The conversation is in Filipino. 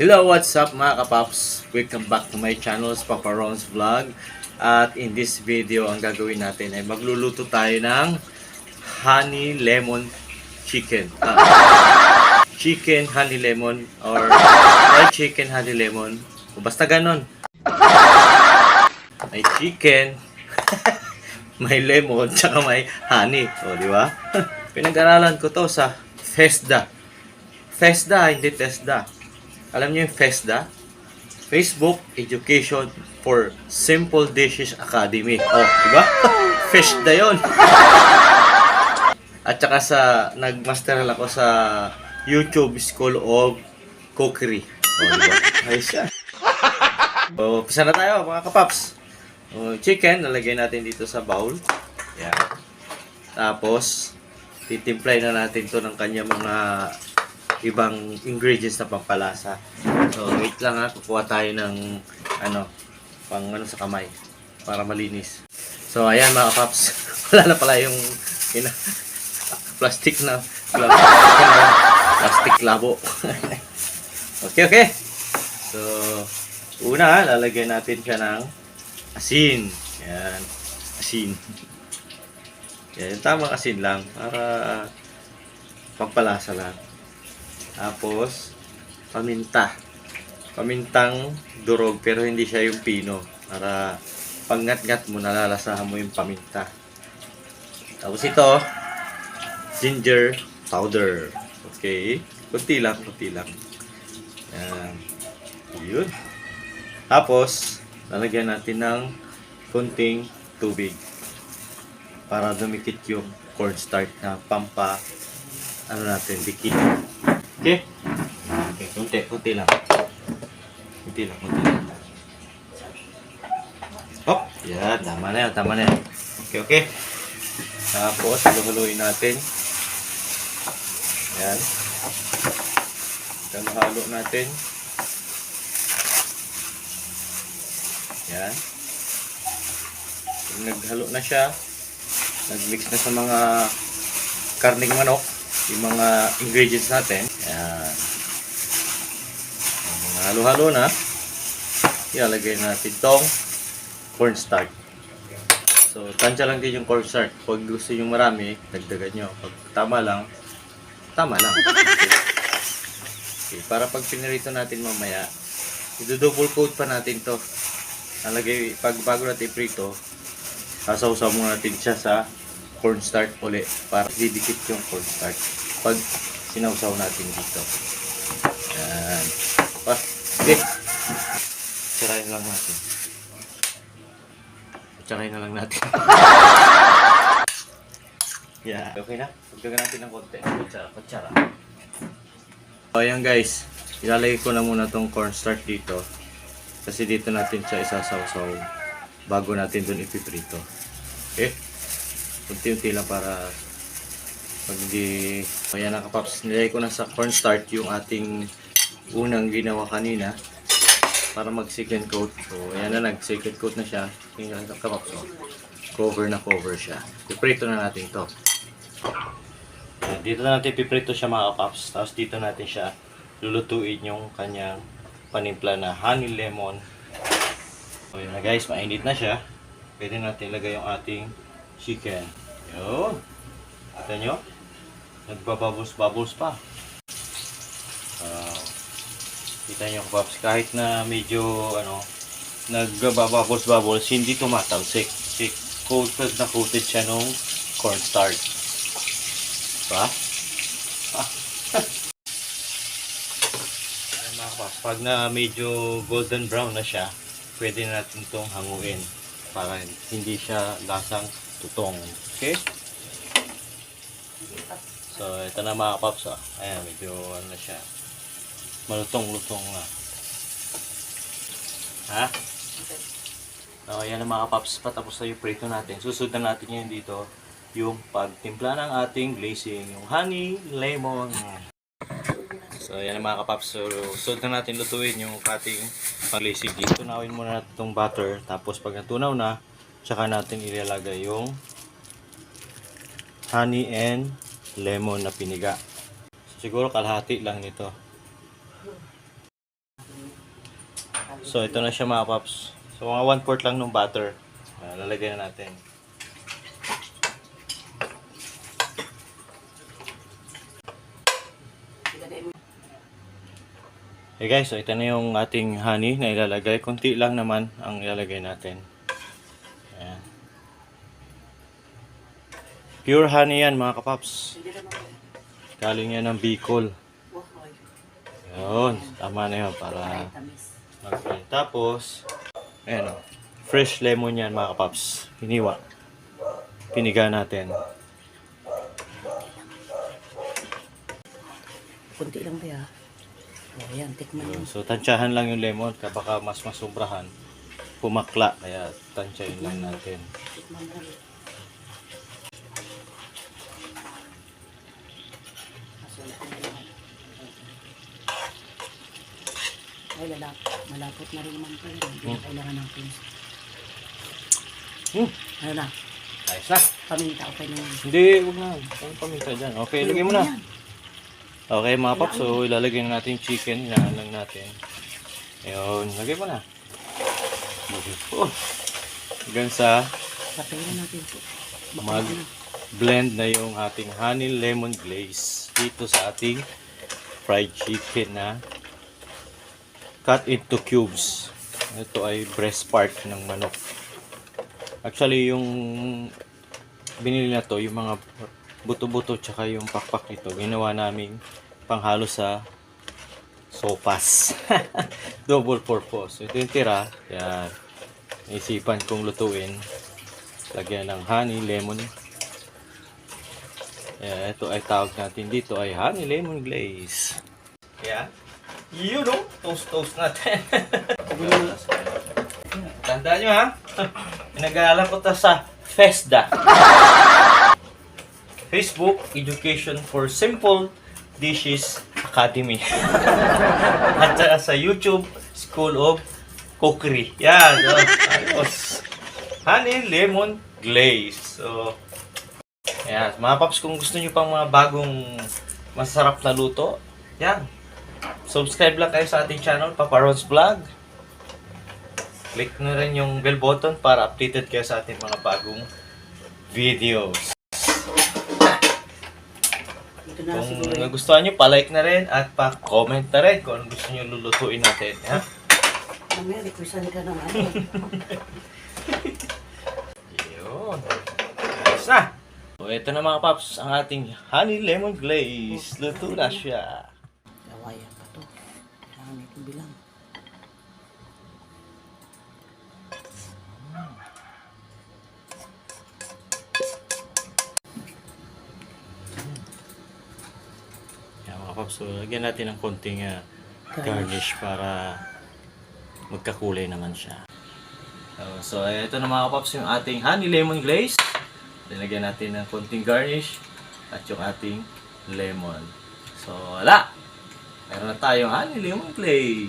Hello, what's up mga kapaps? Welcome back to my channel, Papa Ron's Vlog. At in this video, ang gagawin natin ay magluluto tayo ng honey lemon chicken. Ah, chicken honey lemon or fried chicken honey lemon. O basta ganon. May chicken, may lemon, tsaka may honey. O, di ba? Pinag-aralan ko to sa FESDA. FESDA, hindi TESDA. Alam niyo yung FESDA? Facebook Education for Simple Dishes Academy. Oh, di ba? FESDA yon. At saka sa, nagmasteral ako sa YouTube School of Cookery. Oh, di ba? Ayos yan. So, pisa na tayo mga kapaps. Oh, chicken, nalagay natin dito sa bowl. Yan. Tapos, titimplay na natin to ng kanya mga ibang ingredients na pampalasa. So, wait lang ha. Kukuha tayo ng ano, pang ano sa kamay para malinis. So, ayan mga paps. Wala na pala yung ina, plastic na plastic labo. okay, okay. So, una, lalagyan natin siya ng asin. Yan. Asin. Yan, tamang asin lang para pampalasa lang. Tapos, paminta. Pamintang durog pero hindi siya yung pino. Para pangat-ngat mo, nalalasahan mo yung paminta. Tapos ito, ginger powder. Okay. Kunti lang, kunti lang. Yan. Yun. Tapos, lalagyan natin ng kunting tubig para dumikit yung cornstarch na pampa ano natin, dikit. Okay? Okay, kunti, kunti lang. Kunti lang, kunti lang. Hop! Yan, tama na yan, tama na yan. Okay, okay. Tapos, haluhaluin natin. Yan. Yan, halo natin. Yan. Naghalo na siya, nagmix na sa mga karning manok, yung mga ingredients natin. Yan. Yung mga halo-halo na, ilalagay natin tong cornstarch. So, tansya lang din yung cornstarch. Pag gusto nyo marami, dagdagan nyo. Pag tama lang, tama lang. Okay, para pag pinirito natin mamaya, i-double coat pa natin to. Nalagay, pag bago natin prito, sasawsaw muna natin siya sa cornstarch uli para didikit yung cornstarch pag sinawsaw natin dito. Yan. Pa, okay. Sirain lang natin. Tsakain na lang natin. yeah. Okay na? Pagdagan natin ng konti. Kutsara, kutsara. So, ayan guys. Ilalagay ko na muna tong cornstarch dito. Kasi dito natin siya isasawsaw bago natin dun ipiprito. Okay? Unti-unti lang para pag di... Ayan na kapaps. Nilagay ko na sa cornstarch yung ating unang ginawa kanina para mag second coat. So, ayan na, nag second coat na siya. Tingnan ka kapaps. Oh. Cover na cover siya. Piprito na natin to. Dito na natin piprito siya mga kapaps. Tapos dito natin siya lulutuin yung kanyang panimpla na honey lemon. So, yun na guys, mainit na siya. Pwede natin ilagay yung ating chicken. Yun. Kita nyo? Nagbabubbles-bubbles pa. Wow. Kita nyo paps, kahit na medyo ano, nagbabubbles-bubbles, hindi tumatalsik. Kasi coated na coated siya nung cornstarch. Diba? Ah. Ayan mga kapaps, pag na medyo golden brown na siya, pwede na natin itong hanguin para hindi siya lasang tutong. Okay? So, ito na mga kapaps. Ah. Ayan, medyo ano na siya. Malutong-lutong na. Ha? So, ayan na mga kapaps. Patapos na yung prito natin. Susunod na natin yun dito yung pagtimpla ng ating glazing. Yung honey, lemon. So, ayan na mga kapaps. So, sunod na natin lutuin yung ating pang-glazing dito. Tunawin muna natin itong butter. Tapos, pag natunaw na, tsaka natin ilalagay yung honey and lemon na piniga. Siguro kalahati lang nito. So, ito na siya mga paps. So, mga 1 quart lang ng butter. Ah, lalagay na natin. Hey guys, so ito na yung ating honey na ilalagay. Kunti lang naman ang ilalagay natin. Pure honey yan mga kapaps. Galing yan ng Bicol. Yun, tama na yun para mag Tapos, ayan o. Fresh lemon yan mga kapaps. Hiniwa. Piniga natin. Kunti lang ba ya? O, yan, tikman mo. So, tansyahan lang yung lemon. Baka mas masubrahan. Pumakla. Kaya tansyahin lang natin. Tikman mo. Masulat na rin. Ay, lalap. Malapot na rin naman po. Hindi na kailangan ng pins. Hmm. Ano na? Ayos na. Paminta, okay na yan. Hindi, huwag na. Ang paminta dyan. Okay, lagay mo na. Yan. Okay mga paps, so ilalagay na natin yung chicken. Hinaan lang natin. Ayun, lagay mo na. Oh. Hanggang sa Papayin natin po. Mag- blend na yung ating honey lemon glaze dito sa ating fried chicken na cut into cubes. Ito ay breast part ng manok. Actually, yung binili na to, yung mga buto-buto tsaka yung pakpak nito, ginawa namin panghalo sa sopas. Double purpose. Ito yung tira. Yan. Isipan kong lutuin. Lagyan ng honey, lemon, Yeah, ito ay tawag natin dito ay honey lemon glaze. Yeah. You know, toast-toast natin. Tandaan nyo ha. Pinag-aaral ko to sa FESDA. Facebook Education for Simple Dishes Academy. At saka sa YouTube School of Cookery. Yan. oh, Ayos. Honey lemon glaze. So, Ayan, mga paps, kung gusto nyo pang mga bagong masarap na luto, yan. Subscribe lang kayo sa ating channel, Papa Ron's Vlog. Click na rin yung bell button para updated kayo sa ating mga bagong videos. Kung nagustuhan nyo, pa-like na rin at pa-comment na rin kung gusto nyo lulutuin natin. Ha? Mamaya, requestan ka ano. Yun. Ayos na. So, ito na mga paps, ang ating honey lemon glaze. Luto na siya. Yan mga paps, so lagyan natin ng konting ah, Garnish. para magkakulay naman siya. So, so ito na mga paps yung ating honey lemon glaze. Lagyan natin ng konting garnish at yung ating lemon. So wala! Meron na tayong honey lemon glaze.